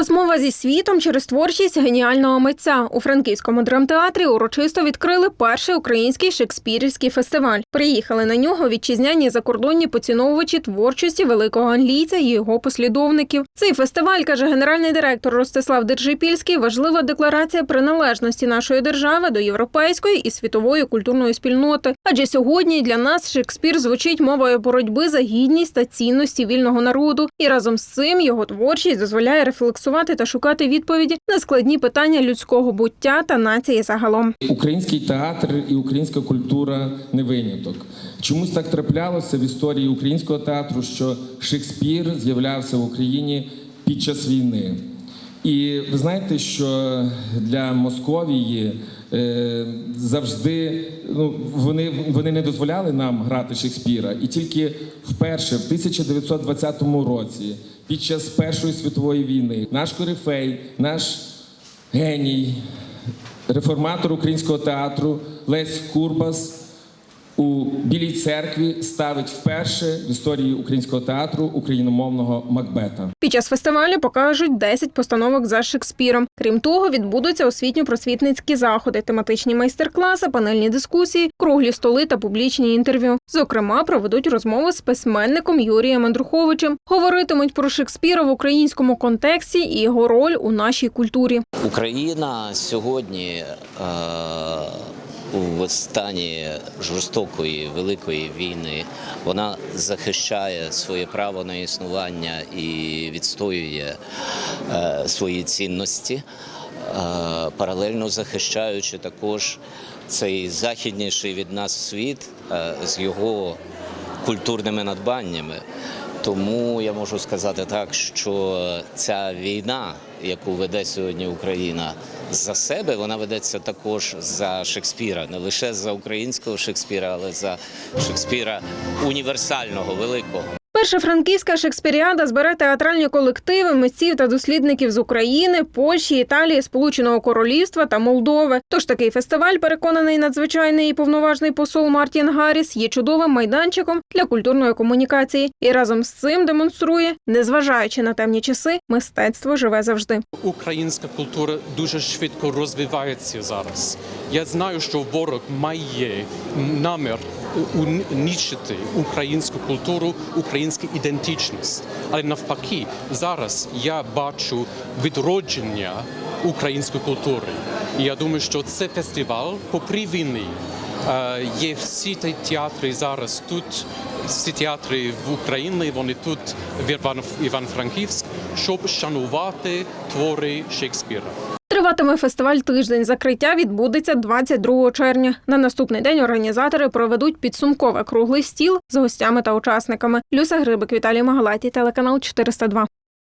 Розмова зі світом через творчість геніального митця у франківському драмтеатрі урочисто відкрили перший український шекспірівський фестиваль. Приїхали на нього вітчизняні закордонні поціновувачі творчості великого англійця і його послідовників. Цей фестиваль каже генеральний директор Ростислав Держипільський. Важлива декларація приналежності нашої держави до європейської і світової культурної спільноти. Адже сьогодні для нас Шекспір звучить мовою боротьби за гідність та цінності вільного народу, і разом з цим його творчість дозволяє рефлексувати та шукати відповіді на складні питання людського буття та нації загалом. Український театр і українська культура не виняток. Чомусь так траплялося в історії українського театру, що Шекспір з'являвся в Україні під час війни. І ви знаєте, що для Московії е, завжди ну, вони, вони не дозволяли нам грати Шекспіра. І тільки вперше, в 1920 році, під час Першої світової війни, наш корифей, наш геній, реформатор українського театру Лесь Курбас у Білій церкві ставить вперше в історії українського театру україномовного Макбета. Під час фестивалю покажуть 10 постановок за Шекспіром. Крім того, відбудуться освітньо-просвітницькі заходи, тематичні майстер-класи, панельні дискусії, круглі столи та публічні інтерв'ю. Зокрема, проведуть розмови з письменником Юрієм Андруховичем. Говоритимуть про Шекспіра в українському контексті і його роль у нашій культурі. Україна сьогодні е, у стані жорстокої великої війни вона захищає своє право на існування і відстоює е, свої цінності, е, паралельно захищаючи також цей західніший від нас світ е, з його культурними надбаннями. Тому я можу сказати так, що ця війна, яку веде сьогодні Україна за себе, вона ведеться також за Шекспіра, не лише за українського Шекспіра, але за Шекспіра універсального, великого. Перша франківська шекспіріада збере театральні колективи митців та дослідників з України, Польщі, Італії, Сполученого Королівства та Молдови. Тож такий фестиваль, переконаний надзвичайний і повноважний посол Мартін Гарріс, є чудовим майданчиком для культурної комунікації і разом з цим демонструє, незважаючи на темні часи, мистецтво живе завжди. Українська культура дуже швидко розвивається зараз. Я знаю, що ворог має намір унічити українську культуру, українську ідентичність. Але навпаки, зараз я бачу відродження української культури. І я думаю, що це фестиваль попри війни. Е, Є всі ті театри зараз тут, всі театри в Україні, вони тут в Івано-Франківськ, щоб шанувати твори Шекспіра. Триватиме фестиваль тиждень. Закриття відбудеться 22 червня. На наступний день організатори проведуть підсумкове круглий стіл з гостями та учасниками. Люся Грибик, Віталій Магалаті, телеканал 402.